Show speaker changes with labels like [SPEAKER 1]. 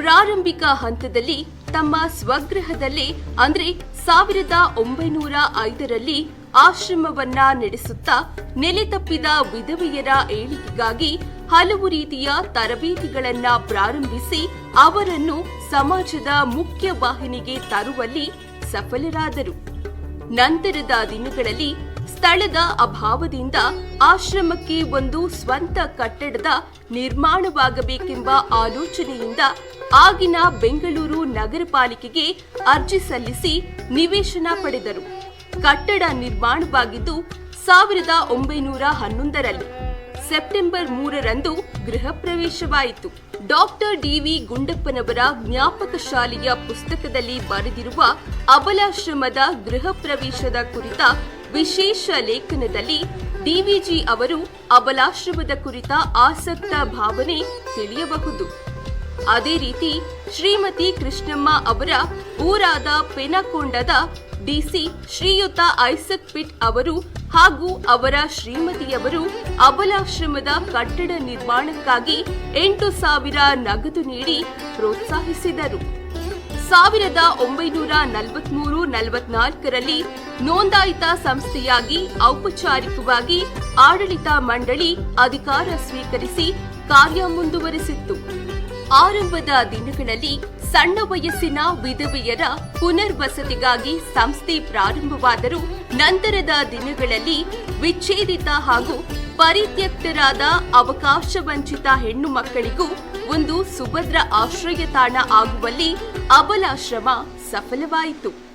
[SPEAKER 1] ಪ್ರಾರಂಭಿಕ ಹಂತದಲ್ಲಿ ತಮ್ಮ ಸ್ವಗೃಹದಲ್ಲೇ, ಅಂದ್ರೆ ಸಾವಿರದ ಒಂಬೈನೂರ ಐದರಲ್ಲಿ ಆಶ್ರಮವನ್ನ ನಡೆಸುತ್ತಾ ನೆಲೆ ತಪ್ಪಿದ ವಿಧವೆಯರ ಏಳಿಗೆಗಾಗಿ ಹಲವು ರೀತಿಯ ತರಬೇತಿಗಳನ್ನ ಪ್ರಾರಂಭಿಸಿ ಅವರನ್ನು ಸಮಾಜದ ಮುಖ್ಯ ವಾಹಿನಿಗೆ ತರುವಲ್ಲಿ ಸಫಲರಾದರು. ನಂತರದ ದಿನಗಳಲ್ಲಿ ಸ್ಥಳದ ಅಭಾವದಿಂದ ಆಶ್ರಮಕ್ಕೆ ಒಂದು ಸ್ವಂತ ಕಟ್ಟಡದ ನಿರ್ಮಾಣವಾಗಬೇಕೆಂಬ ಆಲೋಚನೆಯಿಂದ ಆಗಿನ ಬೆಂಗಳೂರು ನಗರ ಪಾಲಿಕೆಗೆ ಅರ್ಜಿ ಸಲ್ಲಿಸಿ ನಿವೇಶನ ಪಡೆದರು. ಕಟ್ಟಡ ನಿರ್ಮಾಣವಾಗಿದ್ದು ಸಾವಿರದ ಒಂಬೈನೂರ ಹನ್ನೊಂದರಲ್ಲಿ ಸೆಪ್ಟೆಂಬರ್ ಮೂರರಂದು ಗೃಹ ಪ್ರವೇಶವಾಯಿತು. ಡಾಕ್ಟರ್ ಡಿವಿ ಗುಂಡಪ್ಪನವರ ಜ್ಞಾಪಕ ಶಾಲೆಯ ಪುಸ್ತಕದಲ್ಲಿ ಬರೆದಿರುವ ಅಬಲಾಶ್ರಮದ ಗೃಹ ಪ್ರವೇಶದ ಕುರಿತ ವಿಶೇಷ ಲೇಖನದಲ್ಲಿ ಡಿವಿಜಿ ಅವರು ಅಬಲಾಶ್ರಮದ ಕುರಿತ ಆಸಕ್ತ ಭಾವನೆ ತಿಳಿಯಬಹುದು. ಅದೇ ರೀತಿ ಶ್ರೀಮತಿ ಕೃಷ್ಣಮ್ಮ ಅವರ ಊರಾದ ಪೆನಕೊಂಡದ ಡಿಸಿ ಶ್ರೀಯುತ ಐಸಕ್ ಪಿಟ್ ಅವರು ಹಾಗೂ ಅವರ ಶ್ರೀಮತಿಯವರು ಅಬಲಾಶ್ರಮದ ಕಟ್ಟಡ ನಿರ್ಮಾಣಕ್ಕಾಗಿ ಎಂಟು ಸಾವಿರ ನಗದು ನೀಡಿ ಪ್ರೋತ್ಸಾಹಿಸಿದರು. ಸಾವಿರದ ಒಂಬೈನೂರ ನಲವತ್ಮೂರು ನಲವತ್ನಾಲ್ಕರಲ್ಲಿ ನೋಂದಾಯಿತ ಸಂಸ್ಥೆಯಾಗಿ ಔಪಚಾರಿಕವಾಗಿ ಆಡಳಿತ ಮಂಡಳಿ ಅಧಿಕಾರ ಸ್ವೀಕರಿಸಿ ಕಾರ್ಯ ಮುಂದುವರೆಸಿತ್ತು. ಆರಂಭದ ದಿನಗಳಲ್ಲಿ ಸಣ್ಣ ವಯಸ್ಸಿನ ವಿಧವೆಯರ ಪುನರ್ವಸತಿಗಾಗಿ ಸಂಸ್ಥೆ ಪ್ರಾರಂಭವಾದರೂ ನಂತರದ ದಿನಗಳಲ್ಲಿ ವಿಚ್ಛೇದಿತ ಹಾಗೂ ಪರಿತ್ಯಕ್ತರಾದ ಅವಕಾಶವಂಚಿತ ಹೆಣ್ಣು ಮಕ್ಕಳಿಗೂ ಒಂದು ಸುಭದ್ರ ಆಶ್ರಯ ತಾಣ ಆಗುವಲ್ಲಿ ಅಬಲಾಶ್ರಮ ಸಫಲವಾಯಿತು.